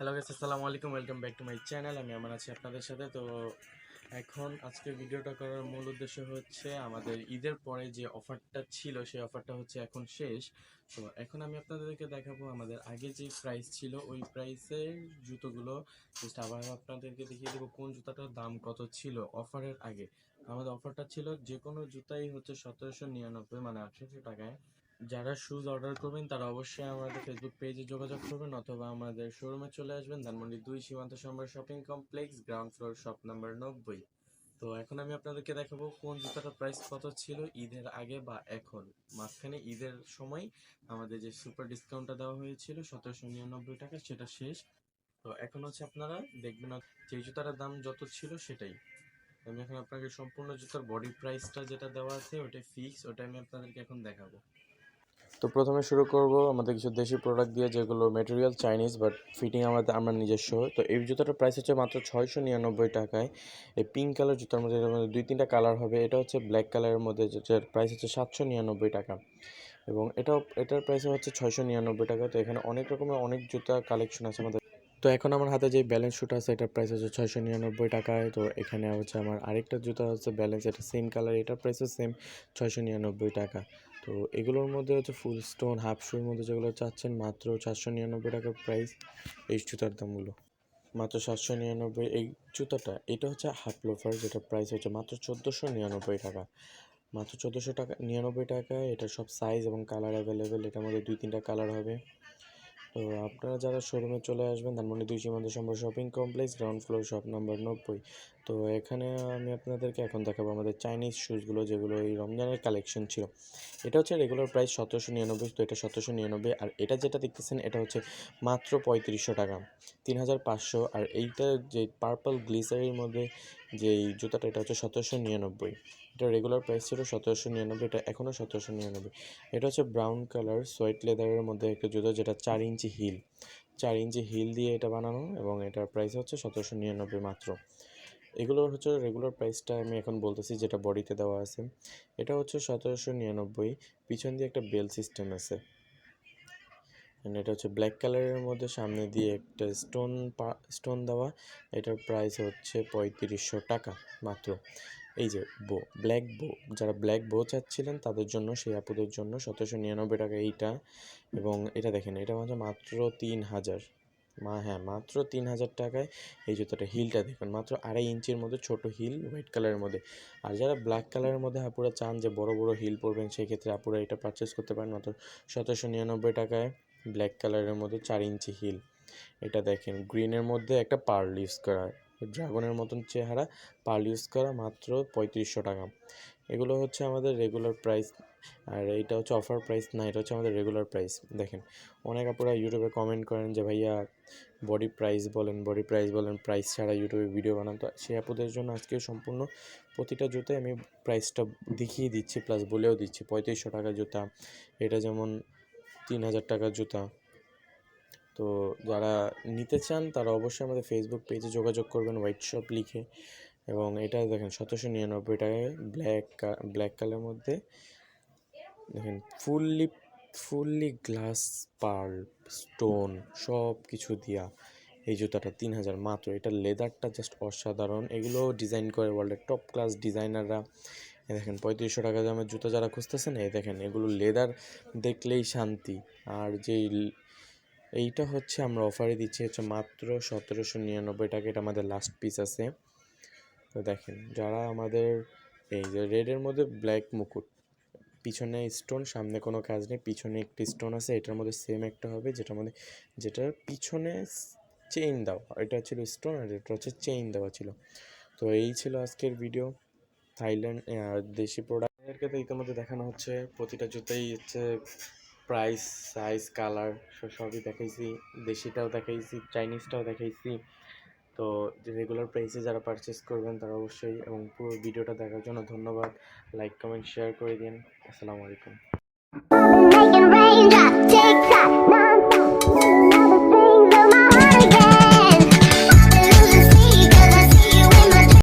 Hello guys আসসালামু আলাইকুম welcome back to my channel আমি আমার আছি আপনাদের সাথে। তো এখন আজকে ভিডিওটা করার মূল উদ্দেশ্য হচ্ছে আমাদের ঈদের পরে যে অফারটা ছিল, সেই অফারটা হচ্ছে এখন শেষ। তো এখন আমি আপনাদেরকে দেখাবো আমাদের আগে যে প্রাইস ছিল, ওই প্রাইসের জুতোগুলো। জাস্ট আবার আপনাদেরকে দেখিয়ে দেবো কোন জুতাটার দাম কত ছিল অফারের আগে। আমাদের অফারটা ছিল যে কোনো জুতাই হচ্ছে সতেরোশো নিরানব্বই মানে আঠেরোশো টাকায়। যারা শুজ অর্ডার করবেন, তারা অবশ্যই আমাদের ফেসবুক পেজে যোগাযোগ করবেন অথবা আমাদের শোরুমে চলে আসবেন। ধানমন্ডি দুই Simanta Samrat shopping complex ground floor shop number নব্বই। তো এখন আমি আপনাদেরকে দেখাবো কোন জুতাটার প্রাইস কত ছিল ঈদের আগে বা এখন। মাঝখানে ঈদের সময় আমাদের যে সুপার ডিসকাউন্টটা দেওয়া হয়েছিল, সতেরোশো নিরানব্বই টাকা, সেটা শেষ। তো এখন হচ্ছে আপনারা দেখবেন যে জুতাটার দাম যত ছিল সেটাই। আমি এখন আপনাকে সম্পূর্ণ জুতার বডি প্রাইসটা যেটা দেওয়া আছে ওটা ফিক্স ওটা আমি আপনাদেরকে এখন দেখাবো। তো প্রথমে শুরু করব আমাদের কিছু দেশি প্রোডাক্ট দিয়ে, যেগুলো মেটেরিয়াল চাইনিজ বাট ফিটিং আমাদের, আমার নিজস্ব। তো এই জুতাটার প্রাইস হচ্ছে মাত্র ছয়শো নিরানব্বই টাকায়। এই পিঙ্ক কালার জুতোর মধ্যে দুই তিনটা কালার হবে। এটা হচ্ছে ব্ল্যাক কালারের মধ্যে যেটার প্রাইস হচ্ছে সাতশো নিরানব্বই টাকা। এবং এটাও, এটার প্রাইস হচ্ছে ছয়শো নিরানব্বই টাকা। তো এখানে অনেক রকমের অনেক জুতা কালেকশন আছে আমাদের। তো এখন আমার হাতে যে ব্যালেন্স শুট আছে, এটার প্রাইস হচ্ছে ছয়শো নিরানব্বই টাকায়। তো এখানে হচ্ছে আমার আরেকটা জুতা হচ্ছে ব্যালেন্স এটা সেম কালার এটার প্রাইসও সেম ছয়শো নিরানব্বই টাকা। তো এগুলোর মধ্যে হচ্ছে ফুল স্টোন হাফ শুর মধ্যে যেগুলো চাচ্ছেন মাত্র চারশো নিরানব্বই টাকার প্রাইস এই জুতার দামগুলো। মাত্র সাতশো নিরানব্বই, এই জুতাটা, এটা হচ্ছে হাফ লোফার যেটা প্রাইস হচ্ছে মাত্র চোদ্দোশো নিরানব্বই টাকা। মাত্র চোদ্দোশো টাকা, নিরানব্বই টাকায় এটা সব সাইজ এবং কালার অ্যাভেলেবেল এটার মধ্যে দুই তিনটা কালার হবে। তো আপনারা যারা শোরুমে চলে আসবেন, ধানমন্ডি দুই সীমান্ত সম্বর shopping complex ground floor shop number নব্বই। তো এখানে আমি আপনাদেরকে এখন দেখাবো আমাদের চাইনিজ শ্যুজগুলো যেগুলো এই রমজানের কালেকশন ছিল। এটা হচ্ছে রেগুলার প্রাইস সতেরোশো নিরানব্বই, তো এটা সতেরোশো নিরানব্বই। আর এটা যেটা দেখতেছেন, এটা হচ্ছে মাত্র পঁয়ত্রিশশো টাকা, তিন হাজার পাঁচশো। আর এইটা যে পার্পল গ্লিসারির মধ্যে যে এই জুতাটা, এটা হচ্ছে সতেরোশো নিরানব্বই। এটা রেগুলার প্রাইস ছিল সতেরোশো নিরানব্বই, এটা এখনও সতেরোশো নিরানব্বই। এটা হচ্ছে ব্রাউন কালার সোয়েট লেদারের মধ্যে একটা জুতো, যেটা চার ইঞ্চি হিল চার ইঞ্চি হিল দিয়ে এটা বানানো এবং এটার প্রাইস হচ্ছে সতেরোশো নিরানব্বই মাত্র। এগুলোর হচ্ছে রেগুলার প্রাইসটা আমি এখন বলতেছি, যেটা বডিতে দেওয়া আছে। এটা হচ্ছে সতেরোশো নিরানব্বই। পিছন দিয়ে একটা বেল সিস্টেম আছে। And এটা হচ্ছে ব্ল্যাক কালারের মধ্যে সামনে দিয়ে একটা স্টোন স্টোন দেওয়া। এটার প্রাইস হচ্ছে পঁয়ত্রিশশো টাকা মাত্র। এই যে বো ব্ল্যাক বো যারা ব্ল্যাক বো চাচ্ছিলেন তাদের জন্য, সেই আপুদের জন্য সতেরোশো নিরানব্বই টাকা এইটা। এবং এটা দেখেন, এটা হচ্ছে মাত্র তিন হাজার। মা হ্যাঁ মাত্র তিন হাজার টাকায় এই জুতোটা হিলটা দেখুন, মাত্র আড়াই ইঞ্চির মধ্যে ছোট হিল হোয়াইট কালারের মধ্যে। আর যারা ব্ল্যাক কালারের মধ্যে আপুরা চান যে বড় বড় হিল পরবেন, সেই ক্ষেত্রে আপুরা এটা পারচেস করতে পারেন মাত্র সতেরোশো নিরানব্বই টাকায়। ব্ল্যাক কালারের মধ্যে চার ইঞ্চি হিল। এটা দেখেন, গ্রিনের মধ্যে একটা পার্ল ইউজ করা ড্রাগনের মতন চেহারা, পার্ল ইউজ করা মাত্র পঁয়ত্রিশশো টাকা। এগুলো হচ্ছে আমাদের রেগুলার প্রাইস, আর এইটা হচ্ছে অফার প্রাইস, না, এটা হচ্ছে আমাদের রেগুলার প্রাইস। দেখেন, অনেক আপনারা ইউটিউবে কমেন্ট করেন যে, ভাইয়া, বডি প্রাইস বলেন, বডি প্রাইস বলেন, প্রাইস ছাড়া ইউটিউবে ভিডিও বানান। তো সেই আপুদের জন্য আজকে সম্পূর্ণ প্রতিটা জুতায় আমি প্রাইসটা দেখিয়ে দিচ্ছি, প্লাস বলেও দিচ্ছি, পঁয়ত্রিশশো টাকা জুতা। এটা যেমন তিন হাজার টাকার জুতা। তো যারা নিতে চান, তারা অবশ্যই আমাদের ফেসবুক পেজে যোগাযোগ করবেন হোয়াইট শপ লিখে। এবং এটা দেখেন, সতেরোশো নিরানব্বই টাকায় ব্ল্যাক ব্ল্যাক কালারের মধ্যে। দেখেন fully fully glass pearl stone সব কিছু দিয়া এই জুতাটা তিন হাজার মাত্র এটা লেদারটা জাস্ট অসাধারণ। এগুলো ডিজাইন করে ওয়ার্ল্ডের টপ ক্লাস ডিজাইনাররা দেখেন, পঁয়ত্রিশশো টাকা দামের জুতো যারা খুঁজতেছেন, এই দেখেন, এগুলো লেদার দেখলেই শান্তি। আর যেই এইটা হচ্ছে আমরা অফারে দিচ্ছি হচ্ছে মাত্র সতেরোশো নিরানব্বই টাকা, এটা আমাদের লাস্ট পিস আছে। তো দেখেন, যারা আমাদের, এই যে রেডের মধ্যে ব্ল্যাক মুকুট, পিছনে স্টোন সামনে কোনো কাজ নেই, পিছনে একটি স্টোন আছে, এটার মধ্যে সেম একটা হবে, যেটার মধ্যে, যেটার পিছনে চেইন দেওয়া, এটা ছিল স্টোন আর এটা হচ্ছে চেইন দেওয়া ছিল। তো এই ছিল আজকের ভিডিও থাইল্যান্ড দেশি প্রোডাক্টের তো ইতিমধ্যে দেখানো হচ্ছে। প্রতিটা জুতোই হচ্ছে প্রাইস সাইজ কালার সবই দেখাইছি। দেশিটাও দেখাইছি চাইনিজটাও দেখাইছি। তো রেগুলার প্রাইসে যারা পারচেস করবেন তারা অবশ্যই এবং পুরো ভিডিওটা দেখার জন্য ধন্যবাদ। লাইক কমেন্ট শেয়ার করে দিন। আসসালামু আলাইকুম।